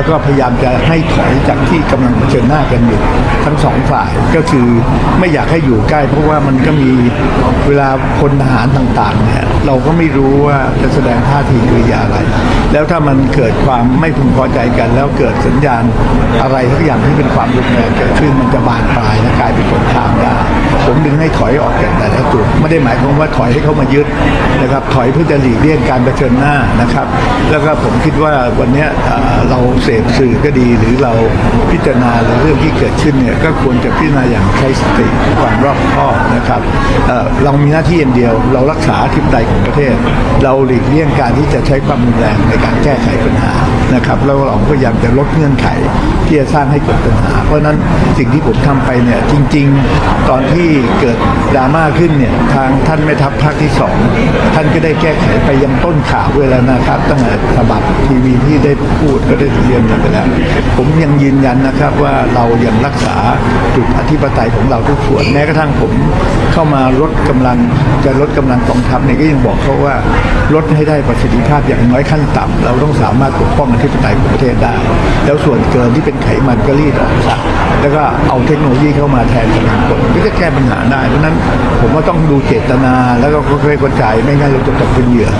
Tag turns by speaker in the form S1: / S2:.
S1: แล้วก็พยายามจะให้ถอยจากที่กำลังเผชิญหน้ากันอยู่ทั้งสองฝ่ายก็คือไม่อยากให้อยู่ใกล้ เพราะว่ามันก็มีเวลาพลทหารต่างๆเนี่ยเราก็ไม่รู้ว่าจะแสดงท่าทีกริยาอะไร แล้วถ้ามันเกิดความไม่พึงพอใจกัน แล้วเกิดสัญญาณอะไรทุกอย่างที่เป็นความรุนแรงเกิดขึ้นมันจะบานปลายและกลายเป็นสงครามได้ งให้ถอยออกจากแต่ละจุดไม่ได้หมายความว่าถอยให้เขามายึดนะครับถอยเพื่อจะหลีกเลี่ยงการเผชิญหน้านะครับ แล้วก็ผมคิดว่าวันนี้เราเสพสื่อก็ดี หรือเราพิจารณาเรื่องที่เกิดขึ้นเนี่ยก็ควรจะพิจารณาอย่างใช้สติความรอบคอบนะครับเเรามีหน้าที่อย่างเดียว เรารักษาทิพย์ใดของประเทศ เราหลีกเลี่ยงการที่จะใช้ความรุนแรงในการแก้ไขปัญหานะครับแล้วเราพยายามจะลดเงื่อนไข ที่จะสร้างให้เกิดปัญหา เพราะนั้นสิ่งที่ผมทำไปเนี่ยจริง ๆ ตอนที่เกิดดราม่าขึ้นเนี่ยทางท่านแม่ทัพภาคที่สองท่านก็ได้แก้ไขไปยังต้นข่าวด้วยแล้วนะครับ ตั้งแต่ฉบับทีวีที่ได้พูดก็ได้เรียนไปแล้ว ผมยังยืนยันนะครับว่าเรายังรักษาจุดอธิปไตยของเราทุกส่วนแม้กระทั่งผมเข้ามาลดกำลังจะลดกำลังกองทัพเนี่ยก็ยังบอกเขาว่าลดให้ได้ประสิทธิภาพอย่างน้อยขั้นต่ำเราต้องสามารถปกป้องอธิปไตยของประเทศได้ แล้วส่วนเกินที่เป็นไขมันก็รีดออกซะแล้วก็เอาเทคโนโลยีเข้ามาแทนกำลังคนก็จะแก้ปัญหาได้ เพราะนั้นผมว่าต้องดูเจตนาแล้วก็ค่อยๆกระจายไม่งั้นเราจะตกเป็นเหยื่อ